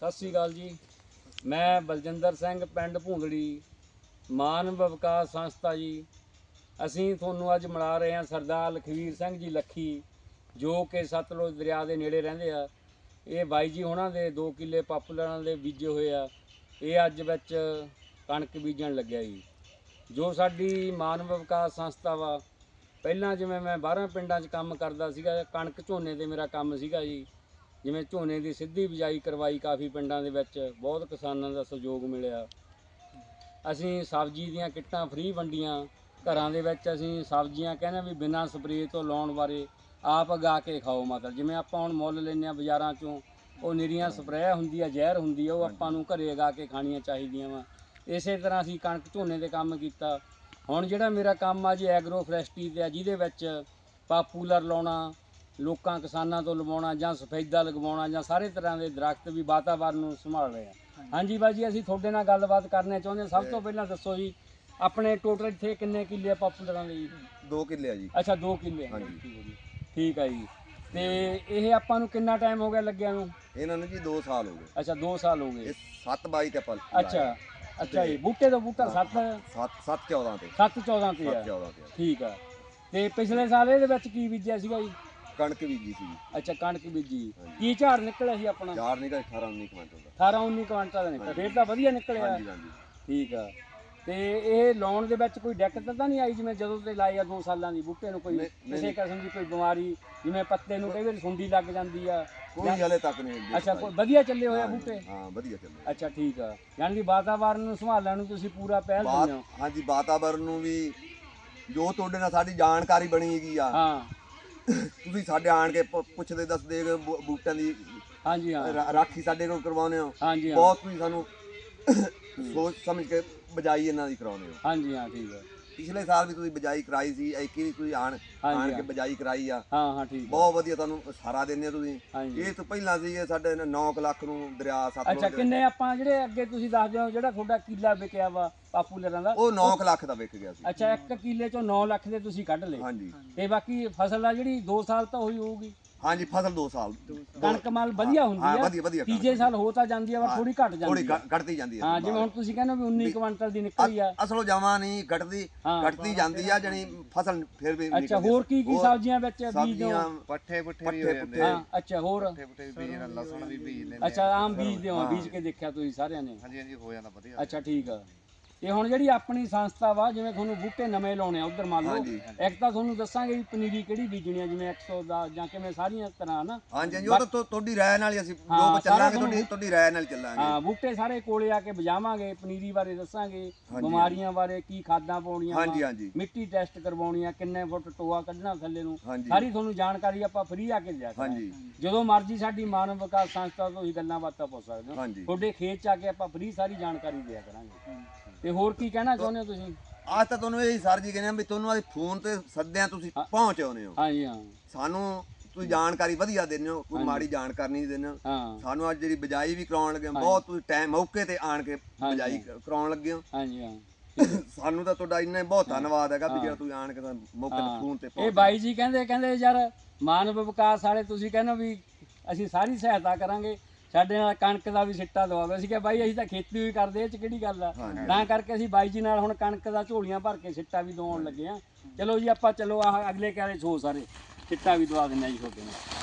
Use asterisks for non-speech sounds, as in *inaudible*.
ਸਤਿ ਸ੍ਰੀ ਅਕਾਲ ਜੀ। ਮੈਂ ਬਲਜਿੰਦਰ ਸਿੰਘ, ਪਿੰਡ ਭੂੰਦੜੀ ਮਾਨਵ ਵਿਕਾਸ ਸੰਸਥਾ ਜੀ। ਅਸੀਂ ਤੁਹਾਨੂੰ ਅੱਜ ਮਿਲਾ ਰਹੇ ਹਾਂ ਸਰਦਾਰ ਲਖਵੀਰ ਸਿੰਘ ਜੀ ਲੱਖੀ, ਜੋ ਕਿ ਸਤਲੁਜ ਦਰਿਆ ਦੇ ਨੇੜੇ ਰਹਿੰਦੇ ਆ। ਇਹ ਬਾਈ ਜੀ ਉਹਨਾਂ ਦੇ 2 ਕਿੱਲੇ ਪਾਪੂਲਰਾਂ ਦੇ ਬੀਜੇ ਹੋਏ ਆ। ਇਹ ਅੱਜ ਵਿੱਚ ਕਣਕ ਬੀਜਣ ਲੱਗਿਆ ਜੀ। ਜੋ ਸਾਡੀ ਮਾਨਵ ਵਿਕਾਸ ਸੰਸਥਾ ਵਾ, ਪਹਿਲਾਂ ਜਿਵੇਂ ਮੈਂ 12 ਪਿੰਡਾਂ 'ਚ ਕੰਮ ਕਰਦਾ ਸੀਗਾ, ਕਣਕ ਝੋਨੇ ਤੇ ਮੇਰਾ ਕੰਮ ਸੀਗਾ ਜੀ। ਜਿਵੇਂ ਝੋਨੇ ਦੀ ਸਿੱਧੀ ਬਿਜਾਈ ਕਰਵਾਈ ਕਾਫੀ ਪਿੰਡਾਂ ਦੇ ਵਿੱਚ ਬਹੁਤ ਕਿਸਾਨਾਂ ਦਾ ਸਹਿਯੋਗ ਮਿਲਿਆ। ਅਸੀਂ ਸਬਜ਼ੀ ਦੀਆਂ ਕਿੱਟਾਂ ਫ੍ਰੀ ਵੰਡੀਆਂ। ਘਰਾਂ ਦੇ ਵਿੱਚ ਅਸੀਂ ਸਬਜ਼ੀਆਂ ਕਹਿੰਦੇ ਵੀ ਬਿਨਾਂ ਸਪਰੇਅ ਤੋਂ ਲਾਉਣ ਬਾਰੇ ਆਪ ਉਗਾ ਕੇ ਖਾਓ ਮਤਲਬ ਜਿਵੇਂ ਆਪਾਂ ਹੁਣ ਮੁੱਲ ਲੈਂਦੇ ਆ ਬਾਜ਼ਾਰਾਂ ਚੋਂ ਉਹ ਨਿਰੀਆਂ ਸਪਰੇਅ ਹੁੰਦੀ ਆ ਜ਼ਹਿਰ ਹੁੰਦੀ ਆ ਉਹ ਆਪਾਂ ਨੂੰ ਘਰੇ ਉਗਾ ਕੇ ਖਾਣੀਆਂ ਚਾਹੀਦੀਆਂ ਵਾ। ਇਸੇ ਤਰ੍ਹਾਂ ਅਸੀਂ ਕਣਕ ਝੋਨੇ ਦੇ ਕੰਮ ਕੀਤਾ। ਹੁਣ ਜਿਹੜਾ ਮੇਰਾ ਕੰਮ ਆ ਜੀ ਐਗਰੋ ਫਰੈਸਟੀ ਤੇ ਆ ਜਿਹਦੇ ਵਿੱਚ ਪਾਪੂਲਰ ਲਾਉਣਾ ਲੋਕਾਂ ਕਿਸਾਨਾਂ ਤੋਂ ਲਵਾਉਣਾ ਜਾਂ ਸਫੈਦਾ ਲਗਵਾਉਣਾ ਜਾਂ ਸਾਰੇ ਤਰ੍ਹਾਂ ਦੇ ਦਰਖਤ ਵੀ ਵਾਤਾਵਰਨ ਨੂੰ ਸੰਭਾਲ ਰਹੇ ਆ। ਹਾਂਜੀ। ਬਾਜੀ ਅਸੀਂ ਤੁਹਾਡੇ ਨਾਲ ਗੱਲਬਾਤ ਕਰਨਾ ਚਾਹੁੰਦੇ ਹਾਂ। ਸਭ ਤੋਂ ਪਹਿਲਾਂ ਦੱਸੋ ਜੀ ਆਪਣੇ ਟੋਟਲ ਇੱਥੇ ਕਿੰਨੇ ਕਿੱਲੇ ਆ ਪਾਪੂਲਰਾਂ ਦੇ ਜੀ? 2 ਕਿੱਲੇ ਆ ਜੀ। ਅੱਛਾ 2 ਕਿੱਲੇ ਆ। ਹਾਂਜੀ। ਠੀਕ ਆ ਜੀ। ਤੇ ਇਹ ਆਪਾਂ ਨੂੰ ਕਿੰਨਾ ਟਾਈਮ ਹੋ ਗਿਆ ਲੱਗਿਆ ਨੂੰ? ਇਹਨਾਂ ਨੂੰ ਜੀ 2 ਸਾਲ ਹੋ ਗਏ। ਅੱਛਾ 2 ਸਾਲ ਹੋ ਗਏ। ਇਹ 7 22 ਤੇ ਆਪਾਂ ਅੱਛਾ ਅੱਛਾ ਜੀ। ਬੂਟੇ ਦਾ ਬੂਟਾ 7 7 7 14 ਤੇ। 7 14 ਤੇ 7 ਆ 14 ਤੇ। ਠੀਕ ਆ। ਤੇ ਪਿਛਲੇ ਸਾਲ ਇਹਦੇ ਵਿੱਚ ਕੀ ਬੀਜਿਆ ਸੀਗਾ ਜੀ? ਕਣਕ ਬੀਜੀ ਸੀ ਅੱਛਾ ਕਣਕ ਬੀਜੀ। ਕੀ ਝਾੜ ਨਿਕਲਿਆ ਸੀ ਆਪਣਾ? ਚਾਰ ਨਿਕਲ 18 19 ਕੁਇੰਟਲ ਦਾ। 18 19 ਕੁਆਂਟਲ ਦਾ ਨਿਕਲਿਆ। ਫੇਰ ਤਾਂ ਵਧੀਆ ਨਿਕਲਿਆ। ਹਾਂਜੀ ਹਾਂਜੀ। ਠੀਕ ਆ। ਤੇ ਇਹ ਲਾਉਣ ਦੇ ਵਿੱਚ ਕੋਈ ਦਿੱਕਤ ਤਾਂ ਨਹੀਂ ਆਈ ਜਿਵੇਂ ਜਦੋਂ ਤੇ ਲਾਏ ਆ 2 ਸਾਲਾਂ ਦੀ? ਬੂਟੇ ਨੂੰ ਕੋਈ ਕਿਸੇ ਕਿਸਮ ਦੀ ਕੋਈ ਬਿਮਾਰੀ ਜਿਵੇਂ ਪੱਤੇ ਨੂੰ ਕਈ ਵਾਰੀ ਸੁੰਡੀ ਲੱਗ ਜਾਂਦੀ ਆ। ਕੋਈ ਹਲੇ ਤੱਕ ਨਹੀਂ ਦਿੱਕਤ ਅੱਛਾ। ਕੋਈ ਵਧੀਆ ਚੱਲੇ ਹੋਏ ਆ ਬੂਟੇ? ਹਾਂ ਵਧੀਆ ਚੱਲੇ ਅੱਛਾ ਠੀਕ ਆ। ਯਾਨੀ ਕਿ ਵਾਤਾਵਰਨ ਨੂੰ ਸੰਭਾਲਣ ਨੂੰ ਤੁਸੀਂ ਪੂਰਾ ਪਹਿਲ ਦਿੰਦੇ ਹੋ। ਹਾਂਜੀ ਵਾਤਾਵਰਨ ਨੂੰ ਵੀ ਜੋ ਤੁਹਾਡੇ ਨਾਲ ਸਾਡੀ ਜਾਣਕਾਰੀ ਬਣੀ ਹੈਗੀ ਆ ਹਾਂ। ਤੁਸੀਂ ਸਾਡੇ ਆਣ ਕੇ ਪ- ਪੁੱਛਦੇ ਦੱਸਦੇ ਬੂ- ਬੂਟਿਆਂ ਦੀ ਹਾਂਜੀ ਹਾਂ। ਰਾ- ਰਾਖੀ ਸਾਡੇ ਕੋਲ ਕਰਵਾਉਂਦੇ ਹੋ? ਹਾਂਜੀ ਹਾਂ। ਬਹੁਤ ਤੁਸੀਂ ਸਾਨੂੰ *coughs* ਸੋਚ ਸਮਝ ਕੇ ਬਜਾਈ ਇਹਨਾਂ ਦੀ ਕਰਾਉਂਦੇ ਹੋ। ਹਾਂਜੀ ਹਾਂ ਠੀਕ ਆ ਪਿਛਲੇ ਸਾਲ ਵੀ ਤੁਸੀਂ ਬਜਾਈ ਕਰਾਈ ਸੀ ਐਕੀ ਵੀ ਤੁਸੀਂ ਆਣ ਆਣ ਕੇ। ਬਜਾਈ ਕਰਾਈ ਆ। ਹਾਂ ਹਾਂ ਠੀਕ ਬਹੁਤ ਵਧੀਆ ਤੁਹਾਨੂੰ ਸਾਰਾ ਦਿੰਦੇ ਹੋ ਤੁਸੀਂ। ਇਹ ਤੋਂ ਪਹਿਲਾਂ ਸੀ ਸਾਡੇ 9 ਲੱਖ ਨੂੰ ਦਰਿਆ ਸਤਲੁਜ ਅੱਛਾ ਕਿੰਨੇ ਆਪਾਂ ਜਿਹੜੇ ਅੱਗੇ ਤੁਸੀਂ ਦੱਸਦੇ ਹੋ ਜਿਹੜਾ ਤੁਹਾਡਾ ਕਿੱਲਾ ਵਿਕਿਆ ਵਾ ਪਾਪੂਲਰਾਂ ਦਾ? ਉਹ 9 ਲੱਖ ਦਾ ਵਿਕ ਗਿਆ ਸੀ। ਅੱਛਾ ਇੱਕ ਕਿੱਲੇ ਚੋਂ 9 ਲੱਖ ਦੇ ਤੁਸੀਂ ਕੱਢ ਲਏ। ਹਾਂਜੀ। ਤੇ ਬਾਕੀ ਫਸਲ ਆ ਜਿਹੜੀ 2 ਸਾਲ ਤਾਂ ਹੋਈ ਹੋਊਗੀ। ਹਾਂਜੀ ਫਸਲ 2 ਸਾਲ। ਕਣਕ ਮਾਲ ਵਧੀਆ ਹੁੰਦੀ ਹਾਂ ਆ। ਵਧੀਆ ਵਧੀਆ ਤੀਜੇ ਸਾਲ ਹੋ ਤਾਂ ਜਾਂਦੀ ਆ ਪਰ ਥੋੜੀ ਘਟ ਥੋੜੀ ਜਾਂਦੀ ਆ। ਘਟਦੀ ਜਾਂਦੀ ਹੈ ਹਾਂ ਜਿਵੇਂ ਹੁਣ ਤੁਸੀਂ ਕਹਿੰਦੇ ਹੋ ਵੀ 19 ਕੁਇੰਟਲ ਦੀ ਨਿਕਲੀ ਆ। ਅਸਲੋਂ ਜਮਾ ਨਹੀਂ ਘਟਦੀ ਹਾਂ। ਘਟਦੀ ਜਾਂਦੀ ਆ ਜਣੀ ਫਸਲ ਫਿਰ ਵੀ ਅੱਛਾ ਨਿਕਲਦੀ ਹੋਰ ਕੀ ਕੀ ਹੋਰ ਸਬਜ਼ੀਆਂ ਵਿੱਚ ਬੀਜ ਦਿਓ? ਸਬਜ਼ੀਆਂ ਪੱਠੇ ਪੁੱਠੇ ਵੀ ਪੱਠੇ ਹੋ ਜਾਂਦੇ ਪੁੱਠੇ। ਹਾਂ ਅੱਛਾ ਹੋਰ? ਪੱਠੇ ਪੁੱਠੇ ਵੀ ਬੀਜ ਲੈਂਦੇ ਲਸਣ ਵੀ ਬੀਜ ਲੈਂਦੇ ਅੱਛਾ ਆਮ ਬੀਜ ਦਿਓ ਬੀਜ ਕੇ ਦੇਖਿਆ ਤੁਸੀਂ ਸਾਰਿਆਂ ਨੇ? ਹਾਂਜੀ ਹਾਂਜੀ ਹੋ ਜਾਂਦਾ ਵਧੀਆ। ਅੱਛਾ ਠੀਕ ਆ। ਤੇ ਹੁਣ ਜਿਹੜੀ ਆਪਣੀ ਸੰਸਥਾ ਵਾ ਜਿਵੇਂ ਤੁਹਾਨੂੰ ਬੂਟੇ ਨਵੇਂ ਲਾਉਣੇ ਆ ਉਧਰ ਮੰਨ ਲਓ। ਹਾਂਜੀ। ਇੱਕ ਤਾਂ ਤੁਹਾਨੂੰ ਦੱਸਾਂਗੇ ਵੀ ਪਨੀਰੀ ਕਿਹੜੀ ਬੀਜਣੀ ਆ ਜਿਵੇਂ 110 ਜਾਂ ਕਿਵੇਂ ਸਾਰੀਆਂ ਤਰ੍ਹਾਂ ਨਾ ਹਾਂਜੀ ਹਾਂਜੀ ਉਹ ਤਾਂ ਤੁ- ਤੁਹਾਡੀ ਰਾਏ ਨਾਲ ਹੀ ਅਸੀਂ ਹਾਂ, ਜੋ ਸਾਰਾ ਚੱਲਾਂਗੇ ਤੁਹਾਨੂੰ- ਤੁਹਾਡੀ ਤੁਹਾਡੀ ਰਾਏ ਨਾਲ ਚੱਲਾਂਗੇ। ਹਾਂ ਬੂਟੇ ਸਾਰੇ ਕੋਲੇ ਆ ਕੇ ਬਜਾਵਾਂਗੇ ਪਨੀਰੀ ਬਾਰੇ ਦੱਸਾਂਗੇ ਬਿਮਾਰੀਆਂ ਬਾਰੇ ਕੀ ਖਾਦਾਂ ਪਾਉਣੀਆਂ ਵਾ, ਹਾਂਜੀ ਹਾਂਜੀ। ਮਿੱਟੀ ਟੈਸਟ ਕਰਵਾਉਣੀਆਂ ਕਿੰਨੇ ਫੁੱਟ ਟੋਆ ਕੱਢਣਾ ਥੱਲੇ ਨੂੰ ਹਾਂਜੀ। ਸਾਰੀ ਤੁਹਾਨੂੰ ਜਾਣਕਾਰੀ ਆਪਾਂ ਫ੍ਰੀ ਆ ਕੇ ਦਿਆ ਕਰਾਂਗੇ। ਹਾਂਜੀ। ਜਦੋਂ ਮਰਜ਼ੀ ਸਾਡੀ ਮਾਨਵ ਵਿਕਾਸ ਸੰਸਥਾ ਤੋਂ ਹੀ ਗੱਲਾਂ ਬਾਤਾਂ ਪੁੱਛ ਸਕਦੇ ਹੋ। ਹਾਂਜੀ। ਤੁਹਾਡੇ ਖੇਤ ਚ ਆ ਕੇ ਆਪਾਂ ਫ੍ਰੀ ਸਾਰੀ ਜਾਣਕਾਰੀ ਦਿਆ ਕਰਾਂਗੇ। ਤੇ ਹੋਰ ਕੀ ਕਹਿਣਾ ਚਾਹੁੰਦੇ ਹੋ ਤੁਸੀਂ? ਅੱਜ ਤਾਂ ਤੁਹਾਨੂੰ ਇਹ ਸਰ ਜੀ ਕਹਿੰਦੇ ਆ ਵੀ ਤੁਹਾਨੂੰ ਅੱਜ ਫੋਨ ਤੇ ਸੱਦਿਆਂ ਤੁਸੀਂ ਪਹੁੰਚ ਆਉਂਦੇ ਹੋ। ਹਾਂਜੀ ਹਾਂ। ਸਾਨੂੰ ਤੁਸੀਂ ਜਾਣਕਾਰੀ ਵਧੀਆ ਦਿੰਦੇ ਹੋ ਕੋਈ ਮਾੜੀ ਜਾਣਕਾਰੀ ਨਹੀਂ ਦਿੰਦੇ ਹੋ। ਸਾਨੂੰ ਅੱਜ ਜਿਹੜੀ ਬਜਾਈ ਵੀ ਕਰਾਉਣ ਲੱਗੇ ਬਹੁਤ ਤੁਸੀਂ ਟਾਈਮ ਮੌਕੇ ਤੇ ਆਣ ਕੇ ਬਜਾਈ ਕਰਾਉਣ ਲੱਗੇ ਹੋ। ਹਾਂਜੀ ਹਾਂ। *laughs* ਸਾਨੂੰ ਤਾਂ ਤੁਹਾਡਾ ਇੰਨਾ ਬਹੁਤ ਧੰਨਵਾਦ ਹੈਗਾ ਵੀ ਜਿਹੜਾ ਤੁਸੀਂ ਆਣ ਕੇ ਮੌਕੇ ਤੇ ਫੋਨ ਤੇ ਇਹ ਬਾਈ ਜੀ ਕਹਿੰਦੇ ਕਹਿੰਦੇ ਯਾਰ ਮਾਨਵ ਵਿਕਾਸ ਵਾਲੇ ਤੁਸੀਂ ਕਹਿੰਦੇ ਵੀ ਅਸੀਂ ਸਾਰੀ ਸਹਾਇਤਾ ਕਰਾਂਗੇ। ਸਾਡੇ ਨਾਲ ਕਣਕ ਦਾ ਵੀ ਸਿੱਟਾ ਦਵਾਵੇ ਅਸੀਂ ਕਿਹਾ ਬਾਈ ਅਸੀਂ ਤਾਂ ਖੇਤੀ ਵੀ ਕਰਦੇ ਇਹ ਚ ਕਿਹੜੀ ਗੱਲ ਆ? ਤਾਂ ਕਰਕੇ ਅਸੀਂ ਬਾਈ ਜੀ ਨਾਲ ਹੁਣ ਕਣਕ ਦਾ ਝੋਲੀਆਂ ਭਰ ਕੇ ਸਿੱਟਾ ਵੀ ਦਵਾਉਣ ਲੱਗੇ ਆ। ਚਲੋ ਜੀ ਆਪਾਂ ਚਲੋ ਆਹ ਅਗਲੇ ਕਾਲੇ ਛੋ ਸਾਰੇ ਸਿੱਟਾ ਵੀ ਦਵਾ ਦਿੰਦੇ ਆ ਜੀ ਤੁਹਾਡੇ ਨਾਲ।